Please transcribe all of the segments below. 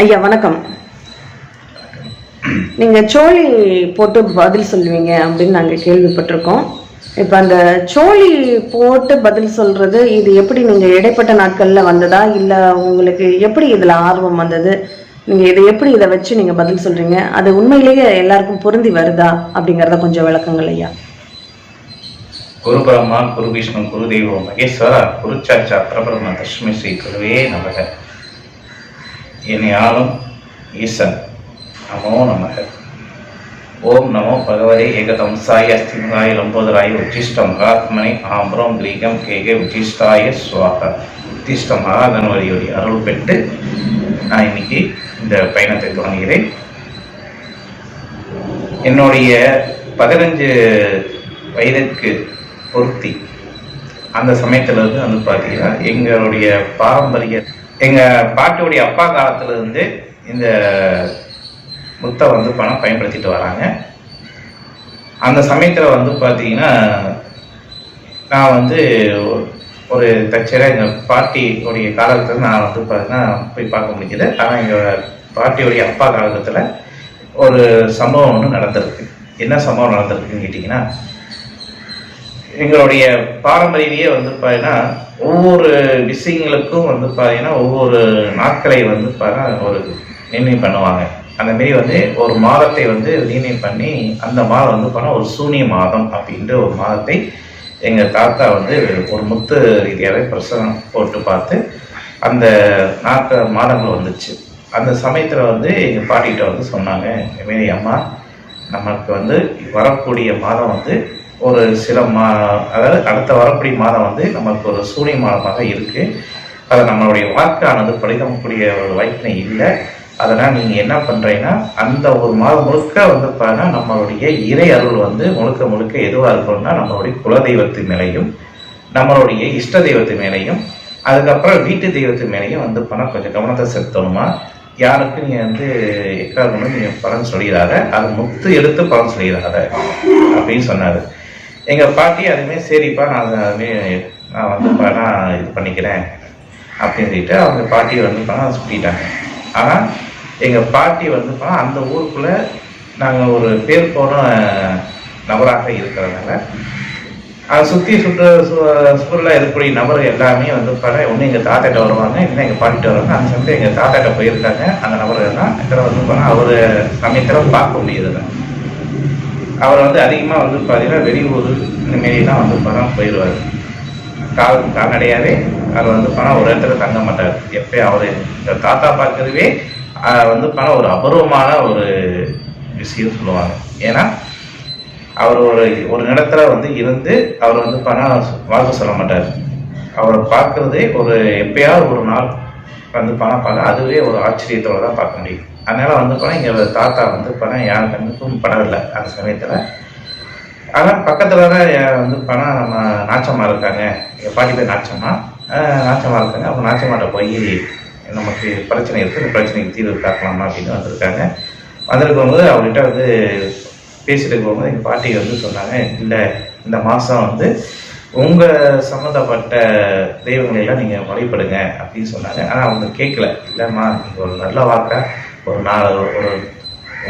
ஐயா வணக்கம். நீங்கள் சோழி போட்டு பதில் சொல்லுவீங்க அப்படின்னு நாங்கள் கேள்விப்பட்டிருக்கோம். இப்போ அந்த சோழி போட்டு பதில் சொல்றது இது எப்படி நீங்கள் இடைப்பட்ட நாட்களில் வந்ததா? இல்லை உங்களுக்கு எப்படி இதில் ஆர்வம் வந்தது? நீங்கள் இதை எப்படி இதை வச்சு நீங்கள் பதில் சொல்கிறீங்க அது உண்மையிலேயே எல்லாருக்கும் பொருந்தி வருதா? அப்படிங்கிறத கொஞ்சம் விளக்கங்கள் ஐயா. குரு பிரம்மா குரு விஷ்ணு குரு தெய்வம் மகேஸ்வரா குருச்சாச்சா பிரபிரம தஷ்மி ஸ்ரீ குருவே நமக. என்னை ஆளும் ஈசன் நமோ நமக. ஓம் நமோ பகவதே ஏகதம்சாய அஸ்திமுகாய லம்போதராய உச்சிஷ்டம் மகாத்மனை ஆம்பரம் கிரீகம் கேகே உச்சிஷ்டாய சுவாக உத்திஷ்ட மகாதனவரியுடைய அருள் பெற்று நான் இன்னைக்கு இந்த பயணத்தை தொடங்குகிறேன். என்னுடைய பதினஞ்சு வயதுக்கு பொருத்தி அந்த சமயத்திலிருந்து வந்து பார்த்தீங்கன்னா எங்களுடைய பாரம்பரிய எங்கள் பாட்டியுடைய அப்பா காலத்திலிருந்து இந்த முத்தை வந்து பணம் பயன்படுத்திட்டு வராங்க. அந்த சமயத்தில் வந்து பார்த்தீங்கன்னா நான் வந்து ஒரு தச்சராக எங்கள் பாட்டியுடைய காலத்தில் நான் வந்து பார்த்தீங்கன்னா போய் பார்க்க முடிஞ்சது ஆனால் எங்கள் பாட்டியுடைய அப்பா காலத்தில் ஒரு சம்பவம் ஒன்று நடந்திருக்கு. என்ன சம்பவம் நடந்திருக்குன்னு கேட்டிங்கன்னா எங்களுடைய பாரம்பரியமே வந்து பார்த்தீங்கன்னா ஒவ்வொரு விஷயங்களுக்கும் வந்து பார்த்தீங்கன்னா ஒவ்வொரு நாட்களை வந்து பார்த்தீங்கன்னா ஒரு நிர்ணயம் பண்ணுவாங்க. அந்த மாரி வந்து ஒரு மாதத்தை வந்து நிர்ணயம் பண்ணி அந்த மாதம் வந்து பார்த்தா ஒரு சூனிய மாதம் அப்படின்ற ஒரு மாதத்தை எங்கள் தாத்தா வந்து ஒரு முத்து ரீதியாகவே பிரசனம் போட்டு பார்த்து அந்த நாட்கள் மாதங்கள் வந்துச்சு. அந்த சமயத்தில் வந்து எங்கள் பாட்டிகிட்ட வந்து சொன்னாங்க இதுமாரி அம்மா நமக்கு வந்து வரக்கூடிய மாதம் வந்து ஒரு சில மா அதாவது அடுத்த வரக்கூடிய மாதம் வந்து நமக்கு ஒரு சூரிய மாதமாக இருக்கு. அதை நம்மளுடைய வாக்கானது படிக்கக்கூடிய ஒரு வாய்ப்பினை இல்லை. அதனால் நீங்கள் என்ன பண்ணுறீங்கன்னா அந்த ஒரு மாதம் முழுக்க வந்து பார்த்தா நம்மளுடைய இறை அருள் வந்து முழுக்க முழுக்க எதுவாக இருக்கணும்னா நம்மளுடைய குலதெய்வத்து மேலையும் நம்மளுடைய இஷ்ட தெய்வத்து மேலையும் அதுக்கப்புறம் வீட்டு தெய்வத்து மேலையும் வந்து பணம் கொஞ்சம் கவனத்தை செலுத்தணுமா? யாருக்கு நீங்கள் வந்து எக்காரணம் நீங்கள் பலன் சொல்லிடாத. அது முத்து எடுத்து பலன் சொல்லிடாத. அப்படின்னு சொன்னார். எங்கள் பாட்டி அதுமே சரிப்பா நான் அதுமே நான் வந்து நான் இது பண்ணிக்கிறேன் அப்படின்னு சொல்லிட்டு அவங்க பாட்டியை வந்து பணம் சுட்டிட்டாங்க ஆனால் எங்கள் பாட்டி வந்து பணம் அந்த ஊருக்குள்ளே நாங்கள் ஒரு பேர் போன நபராக இருக்கிறதுனால அதை சுற்றி சுற்று சுற்றுலா இருக்கக்கூடிய நபர் எல்லாமே வந்து பல ஒன்று எங்கள் தாத்தாட்ட வருவாங்க இல்லை எங்கள் பாட்டிட்ட வருவாங்க. அந்த சமயத்தில் எங்கள் தாத்தாட்ட போயிருக்காங்க. அந்த நபர்கள் தான் இதில் வந்து போனால் அவர் சமயத்தில் பார்க்க முடியுதுங்க அவர் வந்து அதிகமாக வந்து பார்த்தீங்கன்னா வெளியூர் இந்த மாரிலாம் வந்து பணம் போயிடுவார். கால் கால்நடையாகவே அவர் வந்து பணம் ஒரு இடத்துல தங்க மாட்டார். எப்போ அவர் இந்த தாத்தா பார்க்கறதுவே வந்து பணம் ஒரு அபூர்வமான ஒரு விஷயம் சொல்லுவாங்க. ஏன்னா அவர் ஒரு ஒரு இடத்துல வந்து இருந்து அவர் வந்து பணம் வாக்கு சொல்ல மாட்டார். அவரை பார்க்குறதே ஒரு எப்பயாவது ஒரு நாள் வந்து பணம் பார்க்க அதுவே ஒரு ஆச்சரியத்தோடு தான் பார்க்க முடியும். அதனால் வந்து பணம் இங்கே தாத்தா வந்து பணம் யார் கண்ணுக்கும் படவில்லை அந்த சமயத்தில். ஆனால் பக்கத்தில் தான் வந்து பணம் நம்ம நாச்சம்மா இருக்காங்க. எங்கள் பாட்டி பேர் நாச்சம்மா. நாச்சம்மா இருக்காங்க. அப்போ நாச்சம்மாட்ட போய் நமக்கு பிரச்சனை இருக்குது இந்த பிரச்சனைக்கு தீர்வு காக்கலாமா அப்படின்னு வந்திருக்காங்க. வந்திருக்கும்போது அவர்கிட்ட வந்து பேசிட்டு இருக்கும்போது எங்கள் பாட்டி வந்து சொன்னாங்க இல்லை இந்த மாதம் வந்து உங்கள் சம்மந்தப்பட்ட தெய்வங்களெல்லாம் நீங்கள் வழிபடுங்க அப்படின்னு சொன்னாங்க. ஆனால் அவங்க கேட்கல இல்லைம்மா நீங்கள் ஒரு நல்ல வாக்கை ஒரு நாள் ஒரு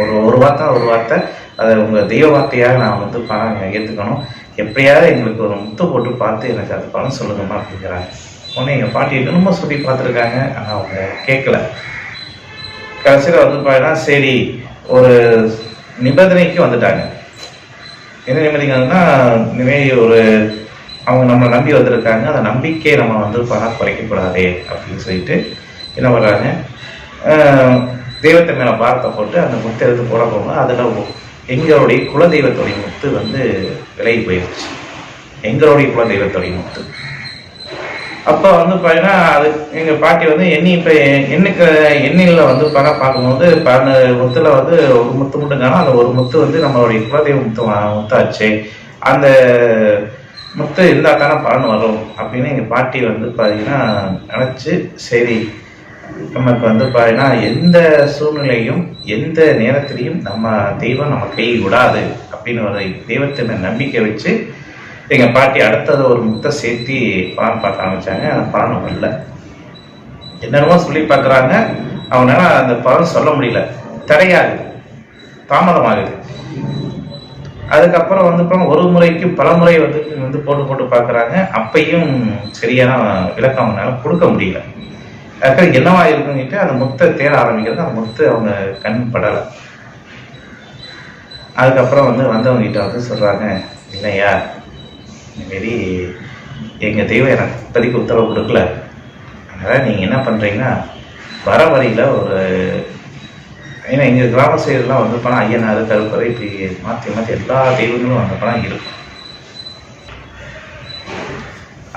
ஒரு ஒரு வார்த்தை ஒரு வார்த்தை. அதை உங்கள் தெய்வ வார்த்தையாக நான் வந்து பணம் ஏற்றுக்கணும் எப்படியாவது எங்களுக்கு ஒரு முத்து போட்டு பார்த்து எனக்கு அது பணம் சொல்லுங்கம்மா அப்படிங்கிறாங்க. உடனே எங்கள் பாட்டி என்னமோ சொல்லி பார்த்துருக்காங்க. ஆனால் அவங்க கேட்கல. கடைசியில் வந்து பார்த்தீங்கன்னா சரி ஒரு நிபந்தனைக்கு வந்துட்டாங்க. என்ன நிபந்தனைகள்னா இனிமேல் ஒரு அவங்க நம்மளை நம்பி வந்திருக்காங்க. அந்த நம்பிக்கையை நம்ம வந்து பணம் குறைக்கக்கூடாதே அப்படின்னு சொல்லிட்டு என்ன பண்ணுறாங்க தெய்வத்தை மேலே பாரத்தை போட்டு அந்த முத்தை எடுத்து போட போகும்போது அதில் எங்களுடைய குலதெய்வத்துடைய முத்து வந்து விலகி போயிடுச்சு எங்களுடைய குலதெய்வத்துடைய முத்து. அப்போ வந்து பார்த்தீங்கன்னா அது எங்கள் பாட்டி வந்து எண்ணி இப்போ எண்ணுக்கு எண்ணில வந்து பணம் பார்க்கும்போது பன்ன முத்தில் வந்து ஒரு முத்து மட்டும் காணும். அந்த ஒரு முத்து வந்து நம்மளுடைய குலதெய்வ முத்து முத்தாச்சு. அந்த முத்து இருந்தால் தானே பலன் வரும் அப்படின்னு எங்கள் பாட்டி வந்து பார்த்தீங்கன்னா நினச்சி சரி நமக்கு வந்து பாருன்னா எந்த சூழ்நிலையும் எந்த நேரத்திலையும் நம்ம தெய்வம் நம்ம கை விடாது அப்படின்னு ஒரு தெய்வத்தை நம்பிக்கை வச்சு எங்கள் பாட்டி அடுத்தது ஒரு முத்தை சேர்த்தி பலன் பார்க்க ஆரம்பிச்சாங்க. அந்த பலன் வரல. என்னென்னமோ சொல்லி பார்க்குறாங்க. அவனால அந்த பலன் சொல்ல முடியல. தடையாகுது தாமதமாகுது. அதுக்கப்புறம் வந்து இப்போ ஒரு முறைக்கு பல முறை வந்து வந்து போட்டு போட்டு பார்க்குறாங்க. அப்பையும் சரியான விளக்கம் அவனால் கொடுக்க முடியல. அதுக்காக என்னவா இருக்குன்னுட்டு அந்த முத்தை தேட ஆரம்பிக்கிறது அந்த முத்து அவங்க கண் படலை. அதுக்கப்புறம் வந்து வந்தவங்க கிட்ட வந்து சொல்கிறாங்க இல்லையா இதுமாரி எங்கள் தெய்வம் எனக்கு இப்போதைக்கு உத்தரவு கொடுக்கல. அதனால் நீங்கள் என்ன பண்ணுறீங்கன்னா வர வரையில் ஒரு ஏன்னா எங்கள் கிராம சைடுலாம் வந்து போனால் ஐயனார் கருப்பறை இப்படி மாற்றி மாற்றி எல்லா தெய்வங்களும் அந்த போனால் இருக்கும்.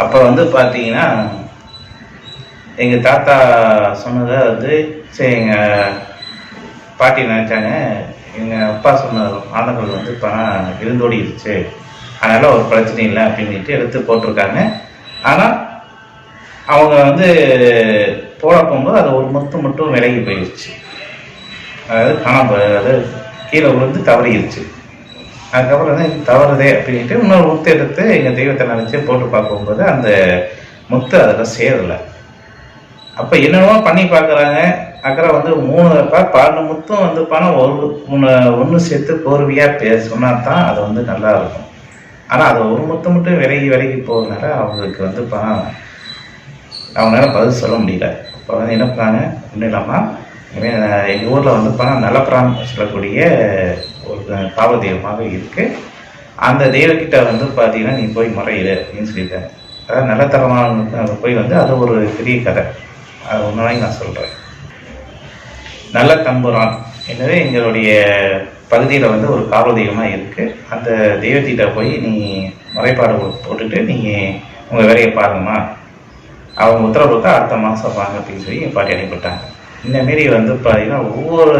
அப்போ வந்து பார்த்தீங்கன்னா எங்கள் தாத்தா சொன்னதை வந்து சரி எங்கள் பாட்டி நினச்சாங்க எங்கள் அப்பா சொன்ன ஆனங்கள் வந்து பணம் இருந்தோடிடுச்சு அதனால் ஒரு பிரச்சனை இல்லை அப்படின்ட்டு எடுத்து போட்டிருக்காங்க. ஆனால் அவங்க வந்து போட போகும்போது அது ஒரு முத்து மட்டும் விலகி போயிடுச்சு அதாவது காணாம அதாவது கீழே விழுந்து தவறிடுச்சு அதுக்கப்புறம் வந்து தவறுதே அப்படின்ட்டு இன்னொரு முத்து எடுத்து எங்கள் தெய்வத்தை நினச்சி போட்டு பார்க்கும்போது அந்த முத்து அதில் சேரலை. அப்போ என்னென்னமோ பண்ணி பார்க்குறாங்க. அக்கறை வந்து மூணு பா பன்னெண்டு முத்தும் வந்து பணம் ஒரு மூணு ஒன்று சேர்த்து கோர்வையாக பே சொன்னால் தான் அது வந்து நல்லா இருக்கும். ஆனால் அது ஒரு முத்தம் மட்டும் விலகி விலகி போகிறதுனால அவங்களுக்கு வந்து பணம் அவங்களால பதில் சொல்ல முடியல. இப்போ வந்து என்ன பண்ணாங்க? ஒன்றும் இல்லாமல் எங்கள் ஊரில் வந்து பணம் நலப்புறான் சொல்லக்கூடிய ஒரு காவல் தெய்வமாக இருக்குது அந்த தெய்வக்கிட்ட வந்து பார்த்தீங்கன்னா நீ போய் முறையிடு அப்படின்னு சொல்லிட்டாங்க. அதாவது நிலத்தரமான போய் வந்து அது ஒரு பெரிய கதை. அது ஒன்று நான் சொல்கிறேன் நல்ல தம்புரான். என்னது எங்களுடைய பகுதியில் வந்து ஒரு காவல் தெய்வமாக இருக்குது அந்த தெய்வத்திட்ட போய் நீ முறைப்பாடு போட்டுட்டு நீங்கள் உங்கள் வேலையை பாருங்கம்மா. அவங்க உத்தரவு கொடுத்தா அடுத்த மாதம் வாங்க அப்படின்னு சொல்லி என் பாட்டி அனுப்பிவிட்டாங்க. இந்த மாரி வந்து பார்த்தீங்கன்னா ஒவ்வொரு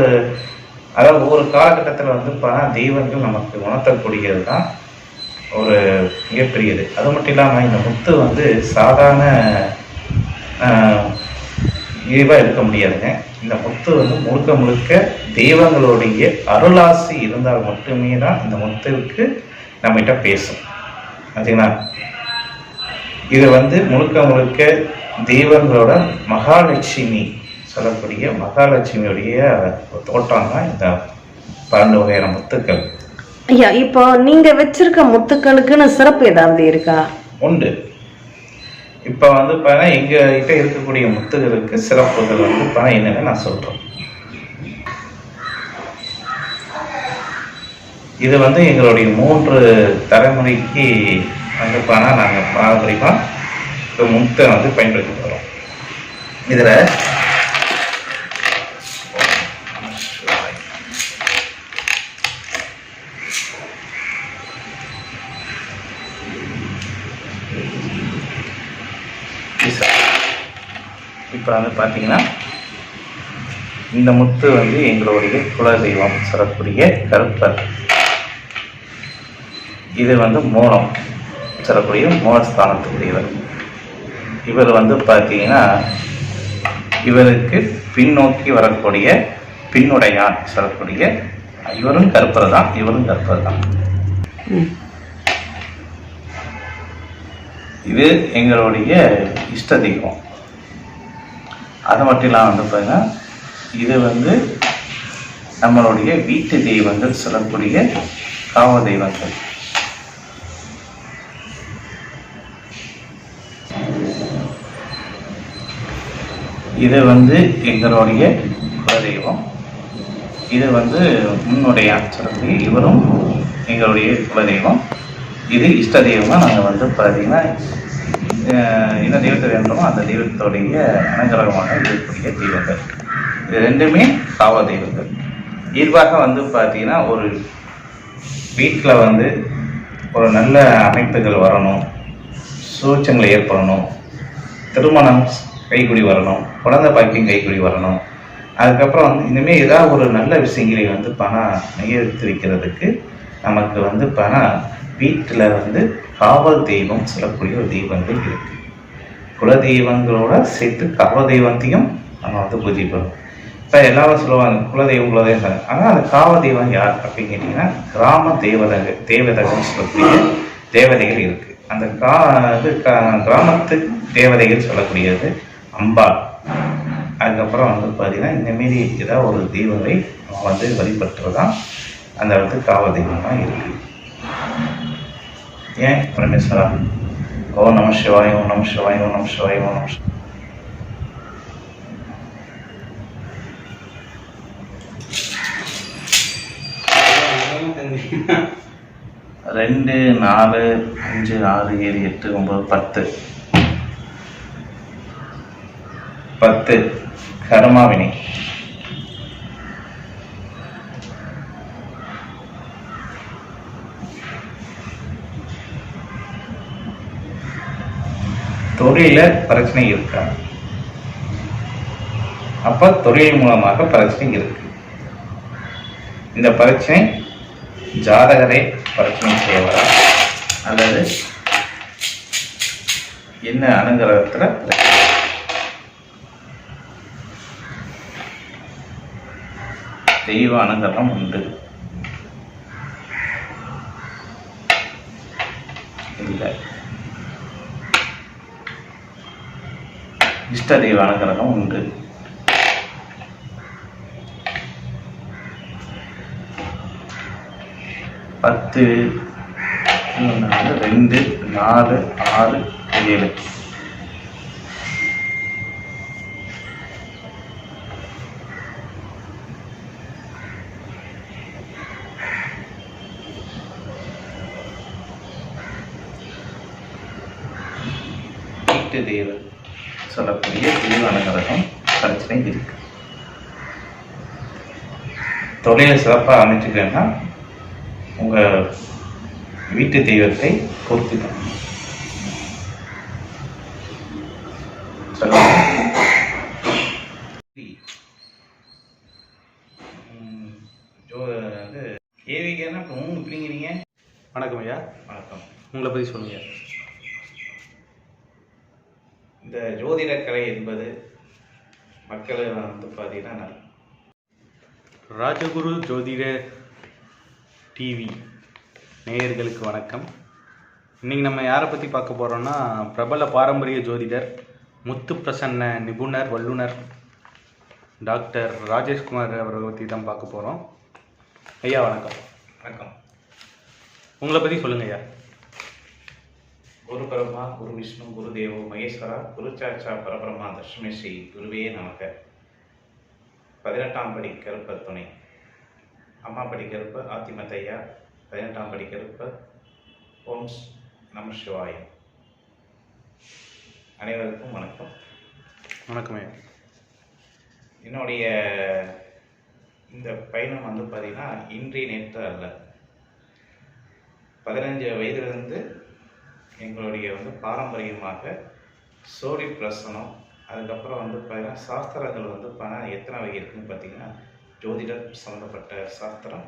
அதாவது ஒவ்வொரு காலகட்டத்தில் வந்து பார்த்தா தெய்வங்கள் நமக்கு உணர்த்தக்கூடியது தான் ஒரு மிகப்பெரியது. அது மட்டும் இல்லாமல் இந்த முத்து வந்து சாதாரண இயல்பாக இருக்க முடியாதுங்க. இந்த முத்து வந்து முழுக்க முழுக்க தெய்வங்களுடைய அருளாசி இருந்தால் மட்டுமே தான் இந்த முத்துவுக்கு நம்மகிட்ட பேசும். ஆச்சுங்களா இது வந்து முழுக்க முழுக்க தெய்வங்களோட மகாலட்சுமி சொல்லக்கூடிய மகாலட்சுமியுடைய தோட்டம் தான் இந்த பன்னெண்டு வகையான முத்துக்கள். ஐயா இப்போ நீங்க வச்சிருக்க முத்துக்களுக்குன்னு சிறப்பு ஏதாவது இருக்கா? உண்டு. இப்போ வந்து பார்த்தா எங்கள் இருக்கக்கூடிய முத்துகளுக்கு சிறப்புகள் வந்து பார்த்தா என்னன்னு நான் சொல்கிறேன் இது வந்து எங்களுடைய மூன்று தலைமுறைக்கு வந்து பார்த்தா நாங்கள் பாரம்பரியமாக இப்போ முத்தை வந்து பயன்படுத்தி வரோம். இதில் இப்போ வந்து பார்த்தீங்கன்னா இந்த முத்து வந்து எங்களுடைய குலதெய்வம் சொல்லக்கூடிய கருப்பர். இது வந்து மூலம் சொல்லக்கூடிய மூலஸ்தானத்துக்குரியவர். இவர் வந்து பார்த்தீங்கன்னா இவருக்கு பின்னோக்கி வரக்கூடிய பின்னுடையான் சொல்லக்கூடிய இவரும் கருப்பர் தான் இவரும் கருப்பர் தான். இது எங்களுடைய இஷ்ட தெய்வம். அது மட்டும் இல்லாமல் வந்து பாருங்க இது வந்து நம்மளுடைய வீட்டு தெய்வங்கள் சொல்லக்கூடிய காவ தெய்வங்கள். இது வந்து எங்களுடைய குலதெய்வம். இது வந்து முன்னுடைய சொல்லக்கூடிய இவரும் எங்களுடைய குலதெய்வம். இது இஷ்ட தெய்வமாக நாங்கள் வந்து பார்த்தீங்கன்னா என்ன தெய்வத்தை வேண்டுமோ அந்த தெய்வத்தோடைய அனுகிரகமாக இருக்கக்கூடிய தெய்வங்கள். இது ரெண்டுமே சாவ தெய்வங்கள். இயல்பாக வந்து பார்த்தீங்கன்னா ஒரு வீட்டில் வந்து ஒரு நல்ல அமைப்புகள் வரணும் சூழ்ச்சங்கள் ஏற்படணும் திருமணம் கைக்குடி வரணும் குழந்தை பாக்கியம் கைக்குடி வரணும். அதுக்கப்புறம் வந்து இனிமேல் ஏதாவது ஒரு நல்ல விஷயங்களை வந்து பணம் நிகழ்த்தி வைக்கிறதுக்கு நமக்கு வந்து பணம் வீட்டில் வந்து காவல் தெய்வம் சொல்லக்கூடிய ஒரு தெய்வங்கள் இருக்கு. குல தெய்வங்களோட சேர்த்து காவல் தெய்வத்தையும் நம்ம வந்து பூஜிப்போம். இப்போ எல்லாரும் சொல்லுவாங்க குலதெய்வம் குலதெய்வம் ஆனால் அந்த காவல் தெய்வம் யார் அப்படின்னு கேட்டிங்கன்னா கிராம தேவதக தேவதகம் சொல்லக்கூடிய தேவதைகள் இருக்கு. அந்த கா இது கிராமத்து தேவதைகள் சொல்லக்கூடியது அம்பாள். அதுக்கப்புறம் வந்து பார்த்தீங்கன்னா இந்தமாரி ஏதாவது ஒரு தெய்வங்களை நம்ம வந்து வழிபட்டுறது தான் அந்த இடத்துக்கு காவல் தெய்வமாக இருக்குது ஏன் பரமேஸ்வரா ஓ நம சிவாய் ஓ நம சிவாய் ஓ நம சிவாய் ஓ நம ரெண்டு நாலு அஞ்சு ஆறு ஏழு எட்டு ஒன்பது பத்து. பத்து. கர்மாவினை. தொழில பிரச்சனை இருக்கா அப்ப தொழில் மூலமாக பிரச்சனை இருக்கு. இந்த பிரச்சனை ஜாதகரை பிரச்சனை செய்வதா அல்லது என்ன அனுகிரகத்தில் தெய்வ அனுகிரகம் உண்டு இல்லை இஷ்ட தெய்வ அனுகிரகம் உண்டு. பத்து நாலு ரெண்டு நாலு ஆறு ஏழு. வீட்டு தெய்வம் சொல்லக்கூடிய அனுகிரகம் பிரச்சனை இருக்கு தொழிலை சிறப்பாக அமைச்சுக்கன்னா உங்கள் வீட்டு தெய்வத்தை பொறுத்து ஏவிகன்னா இப்போ மூணு பிள்ளைங்கிறீங்க வணக்கம் ஐயா. வணக்கம். உங்களை பற்றி சொல்லுங்க நல்ல ராஜகுரு ஜோதிட டிவி நேயர்களுக்கு வணக்கம். இன்னைக்கு நம்ம யாரை பற்றி பார்க்க போகிறோம்னா பிரபல பாரம்பரிய ஜோதிடர் முத்து பிரசன்ன நிபுணர் வல்லுனர் டாக்டர் ராஜேஷ்குமார் அவரை பற்றி தான் பார்க்க போகிறோம் ஐயா வணக்கம். வணக்கம். உங்களை பற்றி சொல்லுங்க ஐயா. குரு பரமா குரு விஷ்ணு குரு தேவோ மகேஸ்வரா குரு சாச்சா பரபிரமா தர்ஷமே ஸ்ரீ குருவே நமக. பதினெட்டாம் படி கருப்ப துணை. அம்மா படி கருப்ப ஆத்திமத்தையா. பதினெட்டாம் படி கருப்ப ஓம் நம சிவாய. அனைவருக்கும் வணக்கம். வணக்கம் என்னுடைய இந்த பயணம் வந்து பார்த்தீங்கன்னா இன்றி நேற்று அல்ல. பதினஞ்சு வயதிலிருந்து எங்களுடைய வந்து பாரம்பரியமாக சோழி பிரசனம் அதுக்கப்புறம் வந்து பார்த்தீங்கன்னா சாஸ்திரங்கள் வந்து பார்த்தீங்கன்னா எத்தனை வகை இருக்குதுன்னு பார்த்தீங்கன்னா ஜோதிடர் சம்மந்தப்பட்ட சாஸ்திரம்